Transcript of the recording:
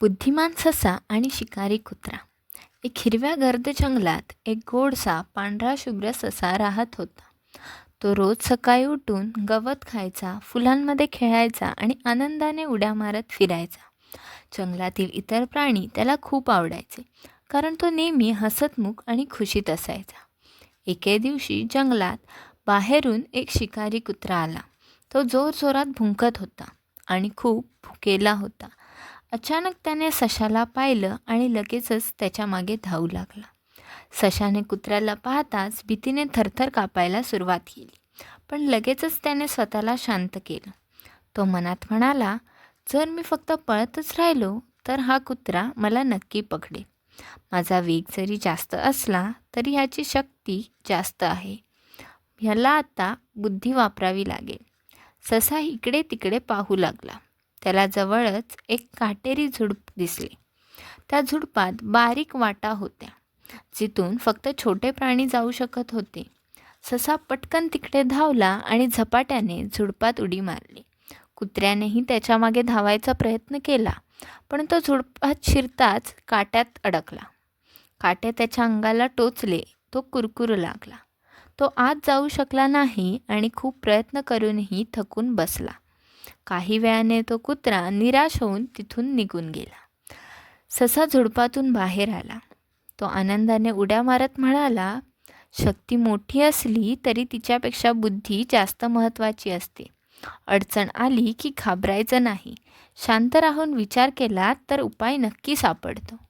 बुद्धिमान ससा आणि शिकारी कुत्रा. एक हिरव्या गर्द जंगलात एक गोडसा पांढरा शुभ्र ससा राहत होता. तो रोज सकाळी उठून गवत खायचा फुलांमध्ये खेळायचा आणि आनंदाने उड्या मारत फिरायचा. जंगलातील इतर प्राणी त्याला खूप आवडायचे कारण तो नेहमी हसतमुख आणि खुशीत असायचा. एके दिवशी जंगलात बाहेरून एक शिकारी कुत्रा आला. तो जोरजोरात भुंकत होता आणि खूप भुकेला होता. अचानक त्याने सशाला पाहिलं आणि लगेचच त्याच्यामागे धावू लागला. सशाने कुत्र्याला पाहताच भीतीने थरथर कापायला सुरुवात केली पण लगेचच त्याने स्वतःला शांत केलं. तो मनात म्हणाला जर मी फक्त पळतच राहिलो तर हा कुत्रा मला नक्की पकडेल माझा वेग जरी जास्त असला तरी ह्याची शक्ती जास्त आहे. ह्याला आता बुद्धी वापरावी लागेल. ससा इकडे तिकडे पाहू लागला. त्याला जवळच एक काटेरी झुडप दिसली. त्या झुडपात बारीक वाटा होत्या. जिथून फक्त छोटे प्राणी जाऊ शकत होते. ससा पटकन तिकडे धावला आणि झपाट्याने झुडपात उडी मारली. कुत्र्यानेही त्याच्यामागे धावायचा प्रयत्न केला पण तो झुडपात शिरताच काट्यात अडकला. काटे त्याच्या अंगाला टोचले तो कुरकुरू लागला. तो आत जाऊ शकला नाही आणि खूप प्रयत्न करूनही थकून बसला. काही वेळाने तो कुत्रा निराश होऊन तिथून निघून गेला. ससा झुडपातून बाहेर आला. तो आनंदाने उड्या मारत म्हणाला शक्ती मोठी असली तरी तिच्यापेक्षा बुद्धी जास्त महत्त्वाची असते. अडचण आली की घाबरायचं नाही. शांत राहून विचार केला तर उपाय नक्की सापडतो.